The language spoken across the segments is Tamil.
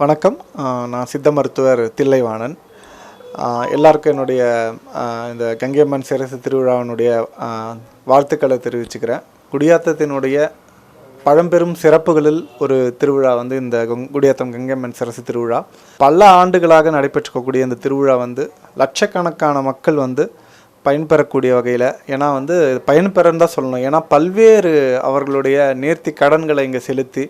வணக்கம். நான் சித்த மருத்துவர் தில்லைவாணன். எல்லாருக்கும் என்னுடைய இந்த கங்கையம்மன் சிரசு திருவிழாவினுடைய வாழ்த்துக்களை தெரிவிச்சுக்கிறேன். குடியாத்தத்தினுடைய பழம்பெரும் சிறப்புகளில் ஒரு திருவிழா வந்து இந்த குடியாத்தம் கங்கையம்மன் சிரசு திருவிழா. பல ஆண்டுகளாக நடைபெற்றுக்கக்கூடிய இந்த திருவிழா வந்து லட்சக்கணக்கான மக்கள் வந்து பயன்பெறக்கூடிய வகையில் ஏன்னா வந்து பயன்பெறன்னு தான் சொல்லணும். ஏன்னா பல்வேறு அவர்களுடைய நேர்த்தி கடன்களை இங்கே செலுத்தி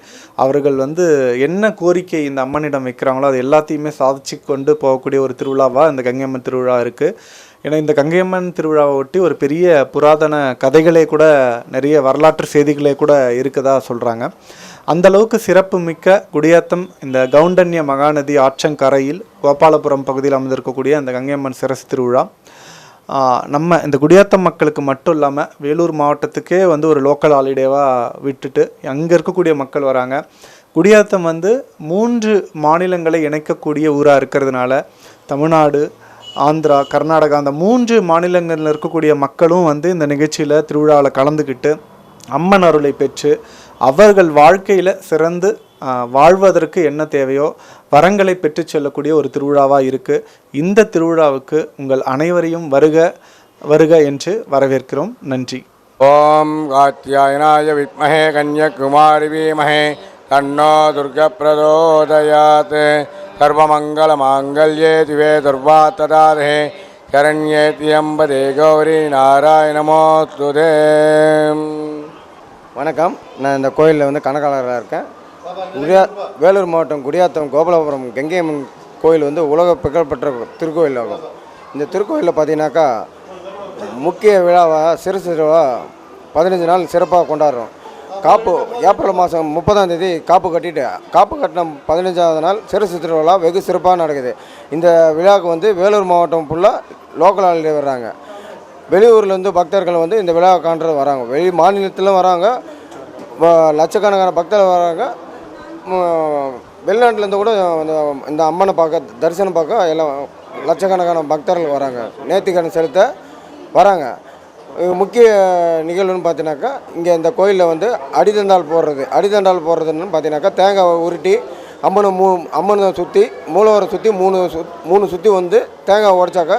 அவர்கள் வந்து என்ன கோரிக்கை இந்த அம்மனிடம் வைக்கிறாங்களோ அது எல்லாத்தையுமே சாதிச்சு கொண்டு போகக்கூடிய ஒரு திருவிழாவாக இந்த கங்கையம்மன் திருவிழா இருக்குது ஏன்னா இந்த கங்கையம்மன் திருவிழாவை ஒட்டி ஒரு பெரிய புராதன கதைகளே கூட நிறைய வரலாற்று செய்திகளே கூட இருக்கதா சொல்கிறாங்க அந்த அளவுக்கு சிறப்பு மிக்க குடியாத்தம் இந்த கவுண்டன்ய மகாநதி ஆற்றங்கரையில் கோபாலபுரம் பகுதியில் அமைந்திருக்கக்கூடிய அந்த கங்கையம்மன் சிரசு திருவிழா. நம்ம இந்த குடியாத்தம் மக்களுக்கு மட்டும் இல்லாமல் வேலூர் மாவட்டத்துக்கே வந்து ஒரு லோக்கல் ஹாலிடேவாக விட்டுட்டு அங்கே இருக்கக்கூடிய மக்கள் வராங்க. குடியாத்தம் வந்து மூன்று மாநிலங்களை இணைக்கக்கூடிய ஊராக இருக்கிறதுனால தமிழ்நாடு ஆந்திரா கர்நாடகா அந்த மூன்று மாநிலங்களில் இருக்கக்கூடிய மக்களும் வந்து இந்த நிகழ்ச்சியில் திருவிழாவில் கலந்துக்கிட்டு அம்மன் அருளை பெற்று அவர்கள் வாழ்க்கையில் சிறந்து வாழ்வதற்கு என்ன தேவையோ வரங்களை பெற்றுச் செல்லக்கூடிய ஒரு திருவிழாவாக இருக்குது இந்த திருவிழாவுக்கு உங்கள் அனைவரையும் வருக வருக என்று வரவேற்கிறோம். நன்றி. ஓம் காத்தியாயனாய வித்மஹே கன்யகுமாரி வீமஹே. தன்னோ துர்க பிரதோதயாத். சர்வமங்கல மாங்கல்யே திவே துர்வா ததாதே. சரண்யே தியம்பதே கௌரி நாராயணமோத்துதே. வணக்கம். நான் இந்த கோயிலில் வந்து கணக்காளராக இருக்கேன். குடியா வேலூர் மாவட்டம் குடியாத்தம் கோபாலபுரம் கங்கையம்மன் கோயில் வந்து உலக புகழ்பெற்ற திருக்கோயில் ஆகும் இந்த திருக்கோயிலில் பார்த்தீங்கன்னாக்கா முக்கிய விழாவாக சிறு சிறுவாக பதினஞ்சு நாள் சிறப்பாக கொண்டாடுறோம். காப்பு ஏப்ரல் மாதம் முப்பதாம் தேதி காப்பு கட்டிட்டு காப்பு கட்டின பதினஞ்சாவது நாள் சிறு திருவிழா வெகு சிறப்பாக நடக்குது. இந்த விழாவுக்கு வந்து வேலூர் மாவட்டம் ஃபுல்லாக லோக்கல் ஆளுநர் வர்றாங்க வெளியூர்லேருந்து பக்தர்கள் வந்து இந்த விழாவை காண்றது வராங்க. வெளி மாநிலத்திலும் வராங்க. லட்சக்கணக்கான பக்தர்கள் வராங்க. வெளிநாட்டிலேருந்து கூட இந்த இந்த அம்மனை பார்க்க தரிசனம் பார்க்க எல்லாம் லட்சக்கணக்கான பக்தர்கள் வராங்க. நேர்த்திக்கடன் செலுத்த வராங்க. முக்கிய நிகழ்வுன்னு பார்த்தீங்கன்னாக்கா இங்கே இந்த கோயிலில் வந்து அடிதண்டால் போடுறது. அடிதண்டால் போடுறதுன்னு பார்த்தீங்கன்னாக்கா தேங்காவை உருட்டி அம்மனை மூ அம்மனை சுற்றி மூலவரை சுற்றி மூணு சுத் மூணு சுற்றி வந்து தேங்காய் உடைச்சாக்கா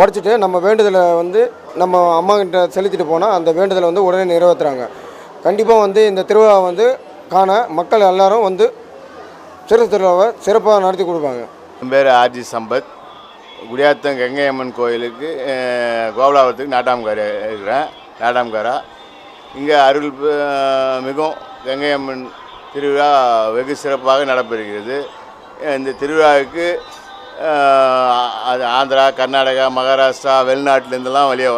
உடச்சிட்டு நம்ம வேண்டுதலை வந்து நம்ம அம்மாக்கிட்ட செலுத்திட்டு போனால் அந்த வேண்டுதலை வந்து உடனே நிறைவேற்றுறாங்க கண்டிப்பாக வந்து இந்த திருவிழா வந்து காண மக்கள் எல்லாரும் வந்து சிறு திருவிழாவை சிறப்பாக நடத்தி கொடுப்பாங்க. என் பேர் ஆர்ஜி சம்பத். குடியாத்தம் கங்கை அம்மன் கோயிலுக்கு அஹ், கோபலாபுரத்துக்கு நாட்டாம்கார இருக்கிறேன். நாட்டாம்காரா. இங்கே அருள் மிகவும் கங்கை அம்மன் திருவிழா வெகு சிறப்பாக நடைபெறுகிறது. இந்த திருவிழாவுக்கு அது ஆந்திரா கர்நாடகா மகாராஷ்டிரா வெளிநாட்டிலேருந்துலாம் வெளியே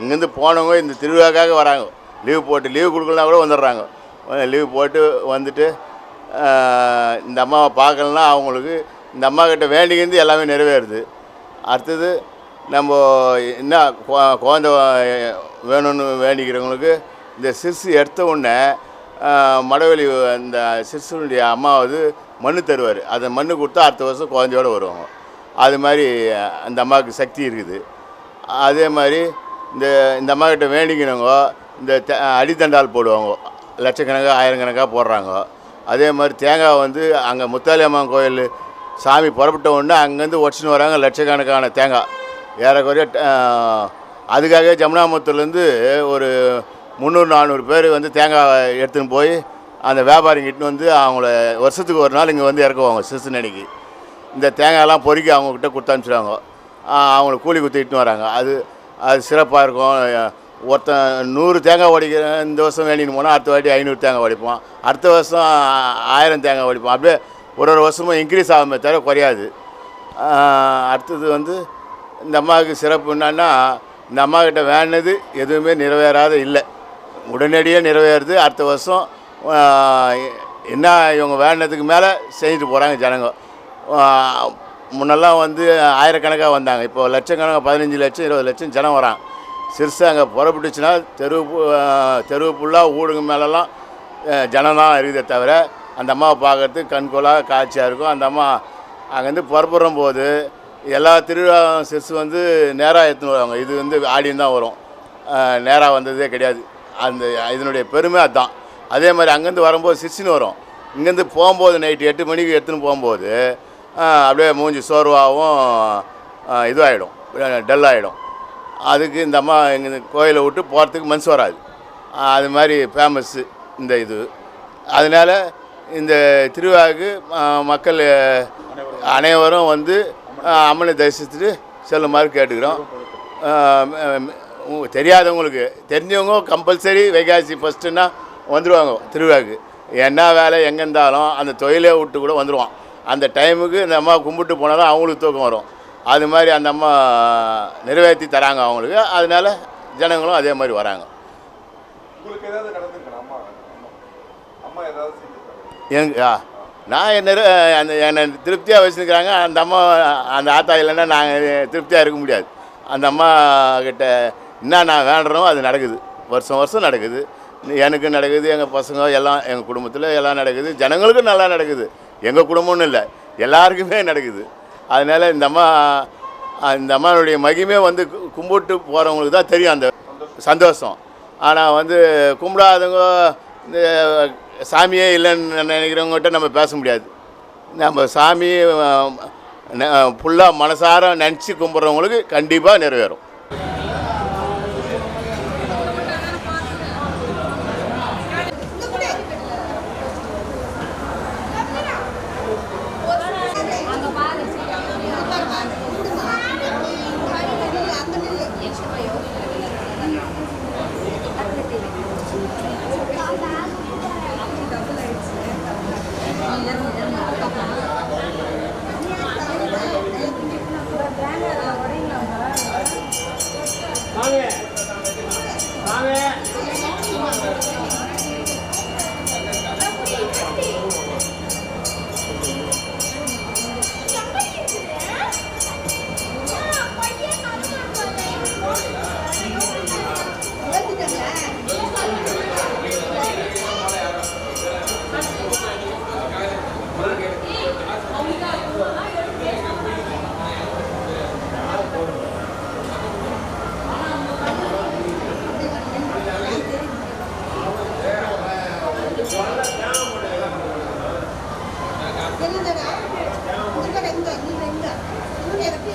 இங்கேருந்து போனவங்க இந்த திருவிழாக்காக வராங்க. லீவ் போட்டு லீவ் கொடுக்கலாம் கூட வந்துடுறாங்க. லீவ் போட்டு வந்துட்டு இந்த அம்மாவை பார்க்கலன்னா அவங்களுக்கு இந்த அம்மா கிட்ட வேண்டிக்கிறது எல்லாமே நிறைவேறுது. அடுத்தது நம்ம என்ன குழந்த வேணும்னு வேண்டிக்கிறவங்களுக்கு இந்த சிசு எடுத்த உடனே மடவெளி அந்த சிசுனுடைய அம்மா வந்து மண்ணு தருவார். அந்த மண்ணு கொடுத்தா அடுத்த வருஷம் குழந்தையோடு வருவாங்க. அது மாதிரி அந்த அம்மாவுக்கு சக்தி இருக்குது. அதே மாதிரி இந்த இந்த அம்மா கிட்ட வேண்டிக்கிறவங்க இந்த த- அடித்தண்டால் போடுவாங்க. லட்சக்கணக்காக ஆயிரக்கணக்காக போடுறாங்க. அதே மாதிரி தேங்காய் வந்து அங்கே முத்தாலி அம்மன் கோயில் சாமி புறப்பட்ட உடனே அங்கேருந்து ஒடிச்சுன்னு வராங்க லட்சக்கணக்கான தேங்காய். ஏறக்குறைய அதுக்காகவே அதுக்காக ஜமுனாமுத்தூர்லேருந்து ஒரு முந்நூறு நானூறு பேர் வந்து தேங்காய் எடுத்துன்னு போய் அந்த வியாபாரிங்கிட்ட வந்து அவங்கள வருஷத்துக்கு ஒரு நாள் இங்கே வந்து இறக்குவாங்க சிசுனடிக்கு இந்த தேங்காயெல்லாம் பொறுக்கி அவங்கக்கிட்ட கொடுத்து அனுப்பிச்சிடுவாங்க. அவங்களுக்கு கூலி குத்திட்டு வராங்க. அது அது சிறப்பாக இருக்கும். ஒருத்தன் நூறு தேங்காய் உடைக்கிற இந்த வருஷம் வேண்டின்னு போனால் அடுத்த வாட்டி ஐநூறு தேங்காய் உடைப்போம். அடுத்த வருஷம் ஆயிரம் தேங்காய் உடைப்போம். அப்படியே ஒரு ஒரு வருஷமும் இன்க்ரீஸ் ஆகுமே தவிர குறையாது. அடுத்தது வந்து இந்த அம்மாவுக்கு சிறப்பு என்னன்னா இந்த அம்மாக்கிட்ட வேண்டினது எதுவுமே நிறைவேறாத இல்லை. உடனடியாக நிறைவேறுது. அடுத்த வருஷம் என்ன இவங்க வேண்டினதுக்கு மேலே செஞ்சுட்டு போகிறாங்க ஜனங்க. முன்னெல்லாம் வந்து ஆயிரக்கணக்காக வந்தாங்க. இப்போ லட்சக்கணக்காக பதினஞ்சு லட்சம் இருபது லட்சம் ஜனம் வராங்க. சிறுசு அங்கே புறப்பட்டுச்சுன்னா தெரு தெருவு ஃபுல்லாக ஊடுங்க மேலெல்லாம் அஹ், இருக்குதே தவிர அந்த அம்மாவை பார்க்கறதுக்கு கண்கொள்ளாக காட்சியாக இருக்கும். அந்த அம்மா அங்கேருந்து புறப்படுற போது எல்லா திருவிழா சிறுசு வந்து நேராக எடுத்துன்னு வருவாங்க. இது வந்து ஆடியும் தான் வரும். நேராக வந்ததே கிடையாது. அந்த இதனுடைய பெருமை அதுதான். அதே மாதிரி அங்கேருந்து வரும்போது சிறுசுன்னு வரும். இங்கேருந்து போகும்போது நைட்டு எட்டு மணிக்கு எடுத்துன்னு போகும்போது அப்படியே மூஞ்சி சோர்வாகவும் இதுவாகிடும் டல் ஆகிடும் அதுக்கு இந்த அம்மா எங்கள் கோயிலை விட்டு போகிறதுக்கு மனசு வராது. அது மாதிரி ஃபேமஸ்ஸு இந்த இது. அதனால் இந்த திருவிழாவுக்கு மக்கள் அனைவரும் வந்து அம்மனை தரிசித்துட்டு செல்லுமாறு கேட்டுக்கிறோம். தெரியாதவங்களுக்கு தெரிஞ்சவங்க கம்பல்சரி வைகாசி ஃபஸ்ட்டுன்னா வந்துடுவாங்க திருவிழாவுக்கு. என்ன வேலை எங்கே இருந்தாலும் அந்த தொழிலே விட்டு கூட வந்துடுவான் அந்த டைமுக்கு இந்த அம்மா கும்பிட்டு போனால் தான் அவங்களுக்கு தூக்கம் வரும். அது மாதிரி அந்த அம்மா நிறைவேற்றி தராங்க அவங்களுக்கு. அதனால ஜனங்களும் அதே மாதிரி வராங்க. எனக்கு நான் என்ன அந்த என்னை திருப்தியாக வச்சுருக்கிறாங்க. அந்த அம்மா அந்த ஆத்தா இல்லைன்னா நாங்கள் திருப்தியாக இருக்க முடியாது. அந்த அம்மா கிட்ட என்ன நான் வேண்டுறோம் அது நடக்குது. வருஷம் வருஷம் நடக்குது. எனக்கு நடக்குது எங்கள் பசங்க எல்லாம் எங்கள் குடும்பத்தில் எல்லாம் நடக்குது. ஜனங்களுக்கும் நல்லா நடக்குது. எங்கள் குடும்பம்னு இல்லை எல்லாருக்குமே நடக்குது. அதனால் இந்த அம்மா இந்த அம்மாவுடைய மகிமே வந்து கும்பிட்டு போகிறவங்களுக்கு தான் தெரியும் அந்த சந்தோஷம். ஆனால் வந்து கும்பிடாதவங்க இந்த சாமியே இல்லைன்னு நினைக்கிறவங்ககிட்ட நம்ம பேச முடியாது. நம்ம சாமி ஃபுல்லாக மனசார நினச்சி கும்பிட்றவங்களுக்கு கண்டிப்பாக நிறைவேறும். వెళ్ళిందరా ఇంకా వెంక ఇంకా వెంక నువ్వు ఎరపి